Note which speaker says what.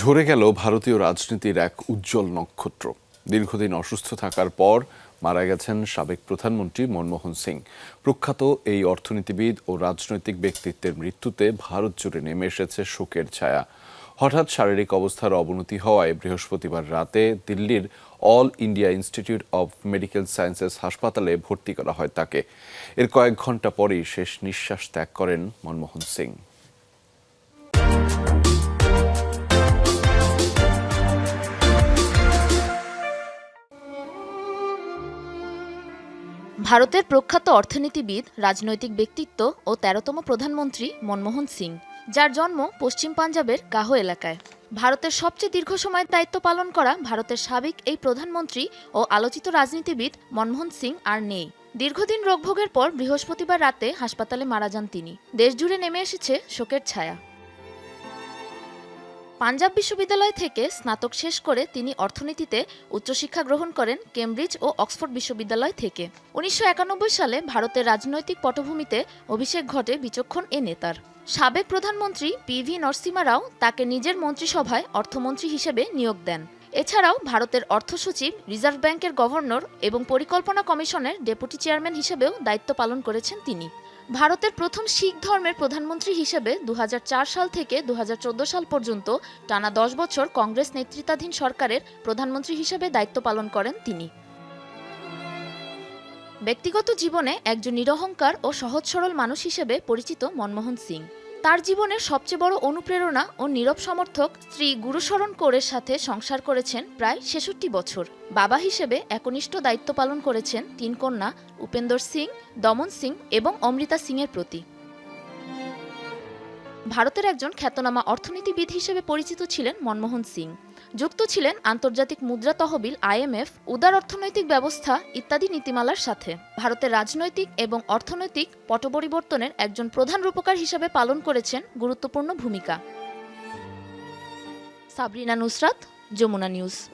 Speaker 1: ঝরে গেল ভারতীয় রাজনীতির এক উজ্জ্বল নক্ষত্র দীর্ঘদিন অসুস্থ থাকার পর মারা গেছেন সাবেক প্রধানমন্ত্রী মনমোহন সিং প্রখ্যাত এই অর্থনীতিবিদ ও রাজনৈতিক ব্যক্তিত্বের মৃত্যুতে ভারত জুড়ে নেমে এসেছে শোকের ছায়া হঠাৎ শারীরিক অবস্থার অবনতি হওয়ায় বৃহস্পতিবার রাতে দিল্লির All India Institute of Medical Sciences হাসপাতালে ভর্তি করা হয় তাকে এর কয়েক ঘন্টা পরেই শেষ নিঃশ্বাস ত্যাগ করেন মনমোহন সিং
Speaker 2: ভারতের প্রখ্যাত অর্থনীতিবিদ রাজনৈতিক ব্যক্তিত্ব ও তেরোতম প্রধানমন্ত্রী মনমোহন সিং যার জন্ম পশ্চিম পাঞ্জাবের গাহ এলাকায় ভারতের সবচেয়ে দীর্ঘ সময় দায়িত্ব পালন করা ভারতের সাবেক এই প্রধানমন্ত্রী ও আলোচিত রাজনীতিবিদ মনমোহন সিং আর নেই দীর্ঘদিন রোগভোগের পর বৃহস্পতিবার রাতে হাসপাতালে মারা যান তিনি দেশজুড়ে নেমে এসেছে শোকের ছায়া পাঞ্জাব বিশ্ববিদ্যালয় থেকে স্নাতক শেষ করে তিনি অর্থনীতিতে উচ্চশিক্ষা গ্রহণ করেন কেমব্রিজ ও অক্সফোর্ড বিশ্ববিদ্যালয় থেকে উনিশশো সালে ভারতের রাজনৈতিক পটভূমিতে অভিষেক ঘটে বিচক্ষণ এ নেতার সাবেক প্রধানমন্ত্রী পি ভি নরসিমা রাও তাকে নিজের মন্ত্রিসভায় অর্থমন্ত্রী হিসেবে নিয়োগ দেন এছাড়াও ভারতের অর্থ সচিব রিজার্ভ ব্যাংকের গভর্নর এবং পরিকল্পনা কমিশনের ডেপুটি চেয়ারম্যান হিসেবেও দায়িত্ব পালন করেছেন তিনি ভারতের প্রথম শিখ ধর্মের প্রধানমন্ত্রী হিসেবে দু সাল থেকে দু সাল পর্যন্ত টানা দশ বছর কংগ্রেস নেতৃত্বাধীন সরকারের প্রধানমন্ত্রী হিসেবে দায়িত্ব পালন করেন তিনি ব্যক্তিগত জীবনে একজন নিরহংকার ও সহজ সরল মানুষ হিসেবে পরিচিত মনমোহন সিং তার জীবনের সবচেয়ে বড় অনুপ্রেরণা ও নীরব সমর্থক স্ত্রী গুরুশরণ কোরের সাথে সংসার করেছেন প্রায় ছেষট্টি বছর বাবা হিসেবে একনিষ্ঠ দায়িত্ব পালন করেছেন তিন কন্যা উপেন্দর সিং দমন সিং এবং অমৃতা সিংয়ের প্রতি ভারতের একজন খ্যাতনামা অর্থনীতিবিদ হিসেবে পরিচিত ছিলেন মনমোহন সিং যুক্ত ছিলেন আন্তর্জাতিক মুদ্রা তহবিল আইএমএফ উদার অর্থনৈতিক ব্যবস্থা ইত্যাদি নীতিমালার সাথে ভারতের রাজনৈতিক এবং অর্থনৈতিক পটপরিবর্তনের একজন প্রধান রূপকার হিসেবে পালন করেছেন গুরুত্বপূর্ণ ভূমিকা
Speaker 3: সাবরিনা নুসরাত যমুনা নিউজ